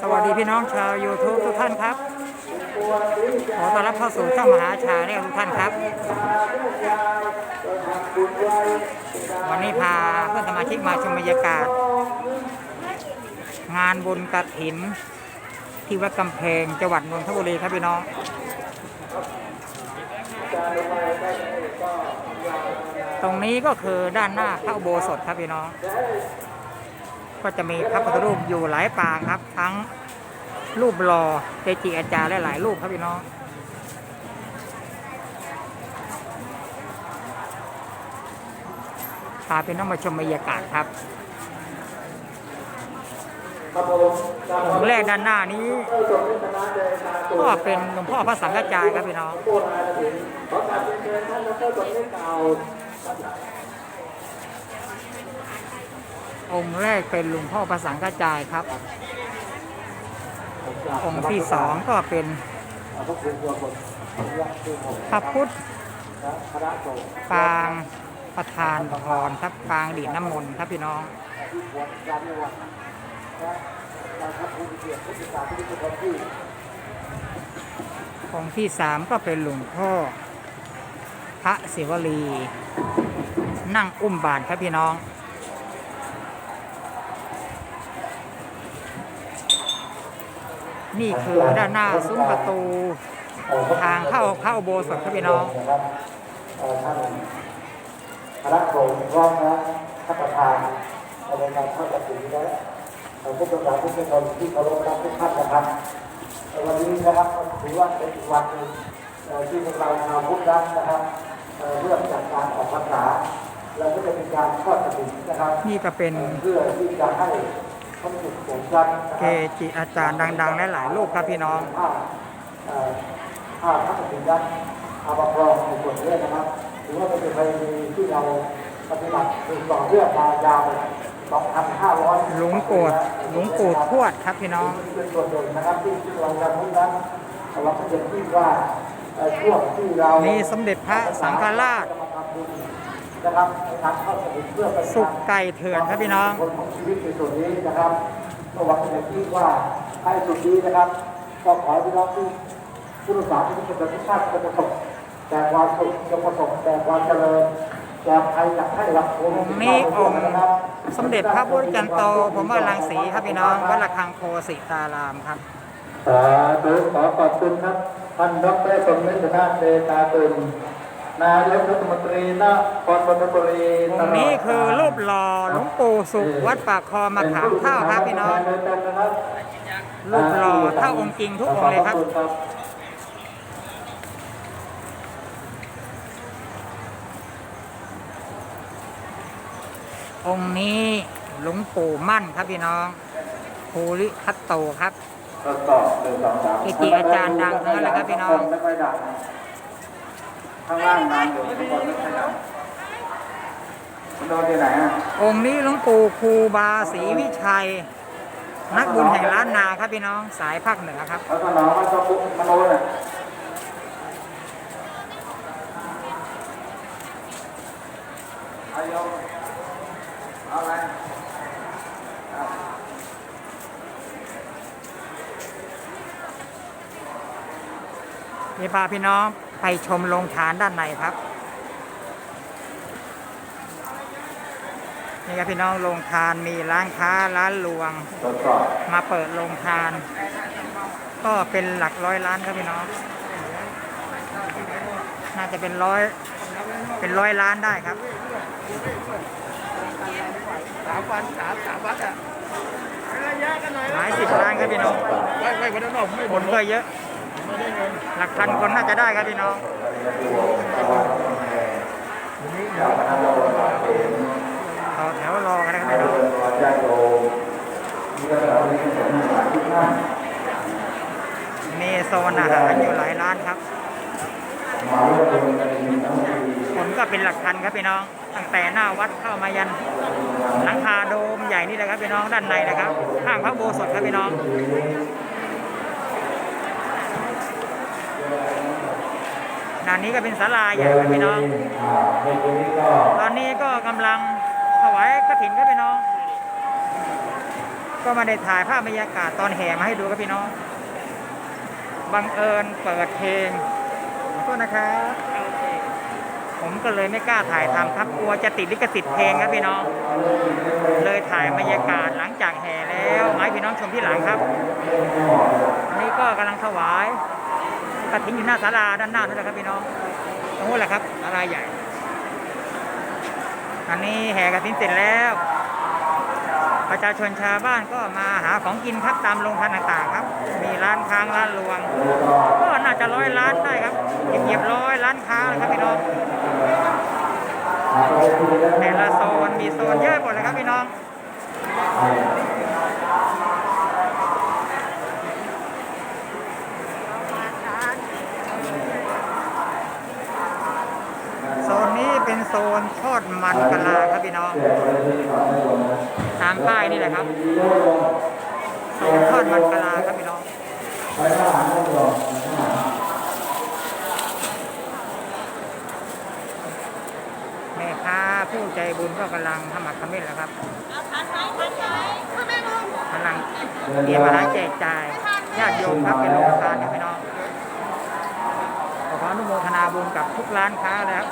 สวัสดีพี่น้องชาว YouTube ทุกท่านครับ ขอต้อนรับเข้าสู่ช่องมหาชาแนลทุกท่านครับ วันนี้พาเพื่อนสมาชิกมาชมบรรยากาศ งานบุญกระถิน ที่วัดกำแพงจังหวัดนนทบุรีครับพี่น้องตรงนี้ก็คือด้านหน้าพระอุโบสถครับพี่น้อง ก็จะมีพระพุทธรูปอยู่หลายปางครับ ทั้งรูปหล่อเจจิอาจารย์และหลายรูปครับพี่น้องพาพี่น้องมาชมบรรยากาศครับองค์แรกด้านหน้านี้ ก็เป็นหลวงพ่อพระสังฆจายครับพี่น้อง โบราณถึงข องค์แรกเป็นหลวงพ่อพระสังฆจายครับ องค์ที่สองก็เป็นพระพุทธปางประธานพรครับปางดีน้ำมนต์ครับพี่น้องที่ควรกานพี่นที่องค์ที่สามก็เป็นหลวงพ่อ พระศิวลี นั่งอุ้มบาทครับพี่น้อง นี่คือด้านหน้าซุ้มประตู ทางเข้าเข้าอุโบสถครับพี่น้องนะครับเอ่อท่านคณะสงฆ์พร้อมนะท่านประธานในการเข้าจัดสินและเอ่อผู้ประกาศผู้เป็นคนที่เคารพรักทุกท่านนะครับเอ่อวันนี้นะครับถือว่าเป็นอีกวันหนึ่งเอ่อที่พวกเราชาวพุทธรักนะครับเอ่อเรื่องจากการออกพรรษาเราก็จะเป็นการทอดกระถิ่นนะครับ นี่ก็เป็นเพื่อที่จะให้ พระสุขสงฆ์กันนะเกครับจิอาจารย์ดังๆและหลายรูปครับพี่น้องผ้าเอ่อผ้าพระกฐินยันเอามาครองในส่วนนี้นะครับถือว่าเป็นประเพณีที่เราปฏิบัติสืบต่อเรื่องมายาว2,500หลวงปู่หลวงปู่ทวดครับพี่น้องเป็นส่วนหนึ่งนะครับที่ที่เราจะพูดนั้นเราก็จะคิดว่าเอ่อช่วงที่เรามีสมเด็จพระสังฆราชจะมาทำบุญ นะครับในทางเข้าสมุนเพื่อเป็นการสุกไก่เถื่อนครับพี่น้องคนของชีวิตในส่วนนี้นะครับก็หวังอย่างยิ่งว่าให้สุดนี้นะครับก็ขอให้พี่น้องที่ผู้รักษาที่เป็นประชาติจะประสบแต่ความสุขจะประสบแต่ความเจริญจะใครอยากให้รับผลองค์นี้องค์สมเด็จพระพุทธจันโตผมว่ารังสีครับพี่น้องวัดระฆังโคสิตารามครับสาธุขอขอบคุณครับท่านดรสมเด็จพระเดชาตุล นายกรัฐมนตรีนครปฐมบุรีองค์นี้คือรูปหล่อหลวงปู่สุขวัดปากคอมาขามเท่าครับพี่น้องรูปหล่อเท่าองค์จริงทุกองค์เลยครับองค์นี้หลวงปู่มั่นครับพี่น้องภูริทัตโตครับทดสอบหนึ่งสองสามเกจิอาจารย์ดังทั้งนั้นเลยครับพี่น้องไม่ค่อยดัง ข้างล่างนานอยู่ข้างบนไม่ค่อยดังมันโดนที่ไหนอะองค์นี้หลวงปู่ครูบาศรีวิชัย นักบุญแห่งล้านนาครับพี่น้องสายภาคเหนือครับ แล้วก็น้องมันชอบปุ๊บมันโดนอะเอาโยมเอาอะไรมีพาพี่น้อง ไปชมโรงทานด้านในครับ นี่ครับพี่น้องโรงทานมีร้านค้าร้านรวง มาเปิดโรงทาน ก็เป็นหลักร้อยล้านครับพี่น้อง น่าจะเป็นร้อย เป็นร้อยล้านได้ครับสามวันสามสามวัดอะหลายสิบล้านครับพี่น้องไม่ไม่วันนั้นเราไม่คนก็เยอะ หลักพันคนน่าจะได้ครับพี่น้องต่อแถวรอกันนะครับพี่น้องมีโซนอาหารอยู่หลายร้านครับมาร่วมก็เป็นหลักพันครับพี่น้อง ตั้งแต่หน้าวัดเข้ามายันหลังคาโดมใหญ่นี่เลยครับพี่น้องด้านในนะครับ ข้างพระโบสถครับพี่น้อง ด้านนี้ก็เป็นศาลาใหญ่ครับพี่น้องอ่าในปีนี้ก็ตอนนี้ก็กำลังถวายกระถินครับพี่น้อง ก็มาได้ถ่ายภาพบรรยากาศตอนแห่มาให้ดูครับพี่น้อง บังเอิญเปิดเพลงขอโทษนะครับ ผมก็เลยไม่กล้าถ่ายทำครับกลัวจะติดลิขสิทธิ์เพลงครับพี่น้อง เลยถ่ายบรรยากาศหลังจากแห่แล้วมาให้พี่น้องชมที่หลังครับ อันนี้ก็กำลังถวาย กระถิ่นอยู่หน้าศาลาด้านหน้านั่นแหละครับพี่น้องตรงนู้นแหละครับศาลาใหญ่ อันนี้แห่กระถิ่นเสร็จแล้ว ประชาชนชาวบ้านก็มาหาของกินครับตามโรงทานต่างๆครับ มีร้านค้างร้านรวง ก็น่าจะร้อยร้านได้ครับเหยียบๆร้อยร้านค้าเลยครับพี่น้องแต่ละโซนมีโซนเยอะหมดเลยครับพี่น้อง โซนนี้เป็น โซนทอดมันกะลาครับพี่น้องตามป้ายนี่แหละครับโซนทอดมันกะลาครับพี่น้องแม่ค้าผู้ใจบุญก็กำลังทำหมักทำเม็ดแล้วครับกำลังเตรียมอาหารแจกจ่ายญาติโยมครับเป็นโรงทานครับพี่น้องขอขออนุโมทนาบุญกับทุกร้านค้าเลยครับ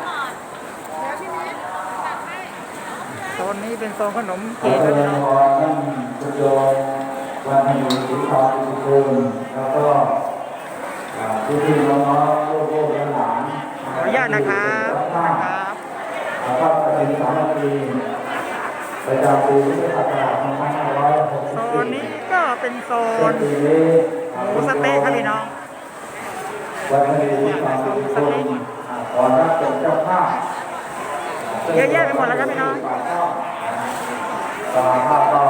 โซนนี้เป็นโซนขนมจีนครับพี่น้องคุณโยมวันนี้สีทองสุขุมแล้วก็พี่พี่ๆน้องๆลูกๆหลานๆขออนุญาตนะครับนะครับแล้วก็เป็นสามัคคีประจำปีพุทธศักราชโซนนี้ก็เป็นโซ2560นปีนี้หมูสะเต๊ะครับพี่น้องวันนี้สีทองสุขุมขอรับเป็นเจ้าภาพเยอะแยะไปหมดแล้วครับพี่น้อง ต่อภาพก็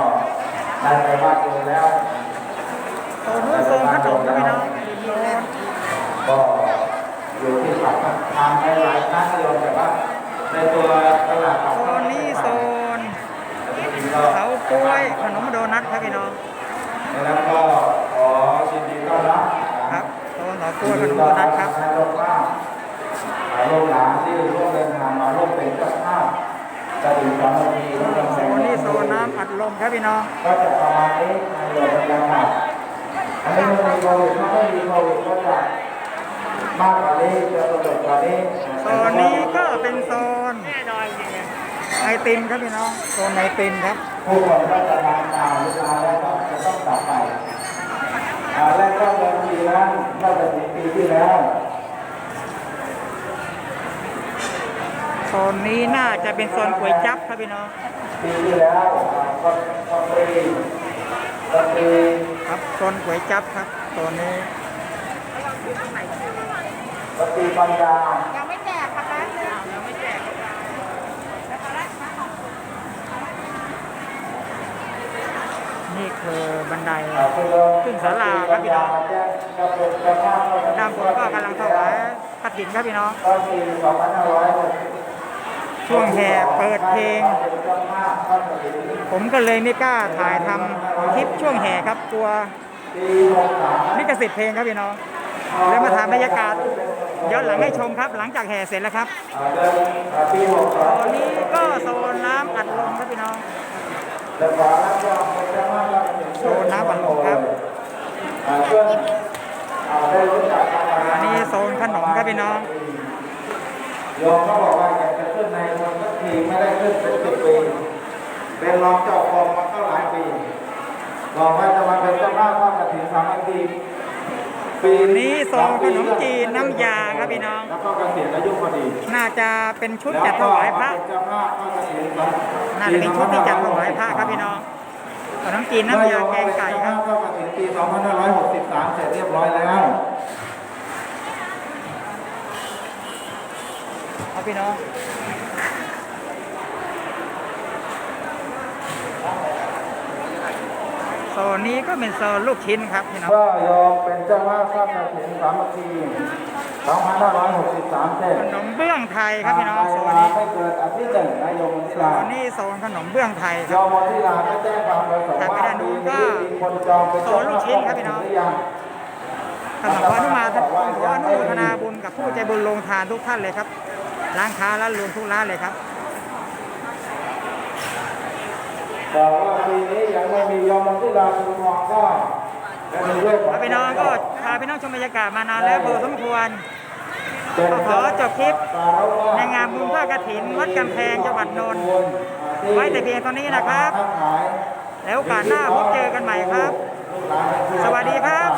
ได้ไปบ้านเองแล้วโซนนู้นโซนขนมครับพี่น้องโซนก็อยู่ที่ปากทางหลายๆครั้งก็ยอมแต่ว่าในตัวตลาดปากโซนนี้โซนเขากล้วยขนมโดนัทครับพี่น้องแล้วก็ขอยินดีต้อนรับครับโซนเขากล้วยขนมโดนัทครับทางโรงภาพลูกหลานที่ร่วมเดินทางมาร่วมเป็นเจ้าภาพ นโซนนี้โซนน้ำอัดลมครับพี่น้องก็จะประมาณนี้ในเรื่องบรรยากาศอันนี้มันมีโควิดถ้าไม่มีโควิดก็จะมากกว่านี้จะสนุกกว่านี้โซนนี้ก็เป็นโซนไอติมครับพี่น้องโซนไอติมครับ ผู้คนก็จะมาตามเวลาแล้วก็จะต้องกลับไปอ่าและก็เดิมทีนั้นก็จะถึงปีที่แล้ว โซนนี้น่าจะเป็นโซนก๋วยจั๊บครับพี่น้องปีที่แล้วคนคนรีคนรีครับโซนก๋วยจั๊บครับโซนนี้คนรีปัญญายังไม่แจกค่ะยังไม่แจกนี่คือบันไดขึ้นศาลาครับพี่น้องด้านบนก็กำลังถวายกฐินครับพี่น้อง ช่วงแห่เปิดเพลง ผมก็เลยไม่กล้าถ่ายทำคลิปช่วงแห่ครับกลัวปี63ลิขสิทธิ์เพลงครับพี่น้องเลยมาถ่ายบรรยากาศย้อนหลังให้ชมครับ หลังจากแห่เสร็จแล้วครับตอนนี้ก็โซนน้ำอัดลมครับพี่น้องโซนน้ำอัดลมครับอันมาอันนี้โซนขนมครับพี่น้อง ทีไม่ได้ขึ้นเป็นสิบปีเป็นรองเจ้าของมาก็หลายปีบอกว่าจะมาเป็นเจ้าภาพทอดกระถิ่นสามัคคีปีนี้โซนขนมจีนน้ำยาครับพี่น้อง แล้วก็เกษียณอายุพอดี น่าจะเป็นชุดจัดถวายพระเจ้าภาพทอดกระถิ่นสามัคคีน่าจะเป็นชุดที่จัดถวายพระครับพี่น้องขนมจีนน้ำยาแกงไก่ครับเจ้าภาพทอดกระถิ่นปี 2563 เสร็จเรียบร้อยแล้วครับพี่น้อง ซนนี้ก็เป็นโซนลูกชิ้นครับพี่น้องก็โยมเป็นเจ้าภาพทอดกระถิ่นสามัคคี2563เสร็จขนมเบื้องไทยครับพี่น้องโซนนี้ไม่เกิดอาทิตย์หนึ่งนะโยมมณิโซลานนี้โซนขนมเบื้องไทยคโยรับมมณิลาก็แจ้งความประสงค์ถัดไปว่าด้านนู้ปีนก็นี้มีคนจองเป็นโซนลูกชิ้นครับพี่น้องหรือยังขนมพระอนุมาท่านขออนุโมทนาบุญกับผู้ใจบุญลงทานทุกท่านเลยครับร้านค้าร้านรวงทุกร้านเลยครับ บอกว่าปีนี้ยังไม่มียอมที่ราชุมองก็จะมีเรื่องครับพี่น้องก็พาพี่น้องชมบรรยากาศมานานแล้วพอสมควรก็ขอจบคลิปในงานบุญทอดกฐินวัดกำแพงจังหวัดนนท์ไว้แต่เพียงเท่านี้นะครับ แล้วโอกาสหน้าพบเจอกันใหม่ครับ สวัสดีครับ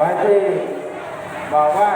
วันที่ บอกว่า